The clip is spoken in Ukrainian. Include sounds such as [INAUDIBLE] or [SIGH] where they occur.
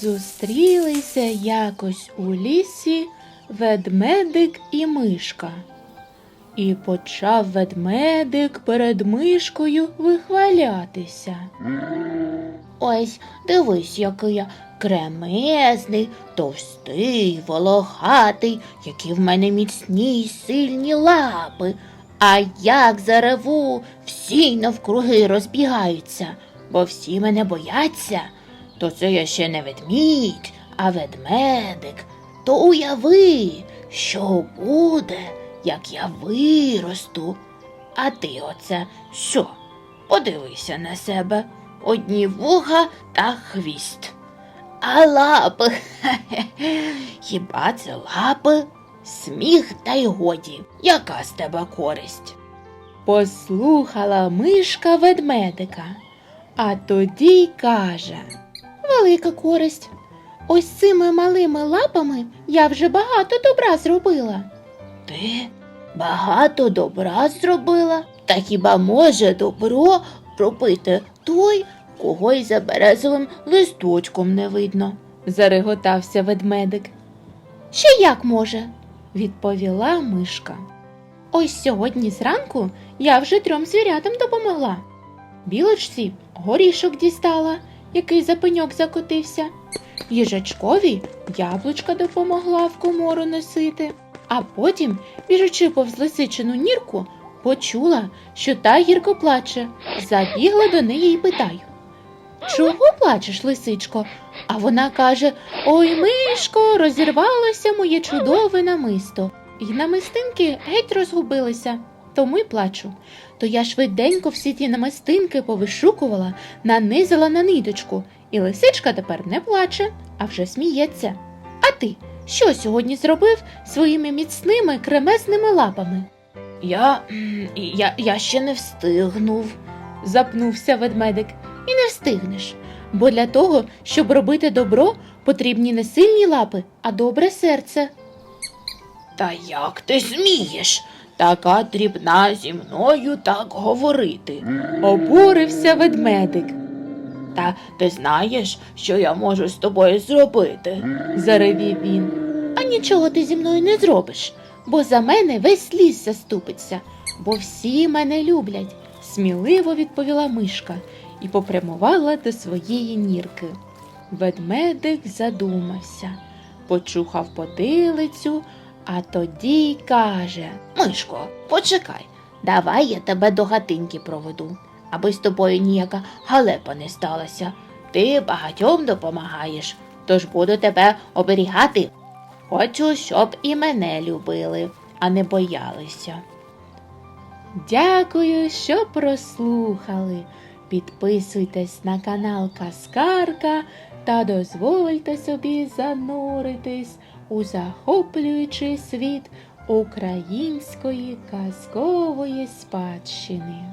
Зустрілися якось у лісі ведмедик і мишка. І почав ведмедик перед мишкою вихвалятися. Ось, дивись, який я кремезний, товстий, волохатий, які в мене міцні й сильні лапи. А як зареву, всі навкруги розбігаються, бо всі мене бояться. То це я ще не ведмідь, а ведмедик. То уяви, що буде, як я виросту. А ти оце що? Подивися на себе. Одні вуха та хвіст. А лапи? [LAUGHS] Хіба це лапи? Сміх та й годі. Яка з тебе користь? Послухала мишка ведмедика, а тоді й каже Велика користь. Ось цими малими лапами я вже багато добра зробила. Ти багато добра зробила? Та хіба може добро робити той, кого й за березовим листочком не видно? зареготався ведмедик. Ще як може? відповіла мишка. Ось сьогодні зранку я вже трьом звірятам допомогла. Білочці горішок дістала, який за пеньок закотився. Їжачкові яблучка допомогла в комору носити, а потім, біжучи повз лисичину нірку, почула, що та гірко плаче. Забігла до неї і питаю. Чого плачеш, лисичко? А вона каже: Ой, мишко, розірвалося моє чудове намисто, і намистинки геть розгубилися. Тому й плачу. То я швиденько всі ті намистинки повишукувала, нанизала на ниточку, і лисичка тепер не плаче, а вже сміється. А ти що сьогодні зробив своїми міцними кремесними лапами? Я, я, я ще не встигнув, запнувся ведмедик. І не встигнеш. Бо для того, щоб робити добро, потрібні не сильні лапи, а добре серце. Та як ти смієш? Така дрібна зі мною так говорити, обурився ведмедик. Та ти знаєш, що я можу з тобою зробити? заревів він. А нічого ти зі мною не зробиш, бо за мене весь ліс заступиться, бо всі мене люблять, сміливо відповіла мишка і попрямувала до своєї нірки. Ведмедик задумався, почухав потилицю, а тоді й каже Мишко, почекай, давай я тебе до гатиньки проведу, аби з тобою ніяка галепа не сталася. Ти багатьом допомагаєш, тож буду тебе оберігати. Хочу, щоб і мене любили, а не боялися. Дякую, що прослухали. Підписуйтесь на канал Каскарка та дозвольте собі зануритись у захоплюючий світ української казкової спадщини.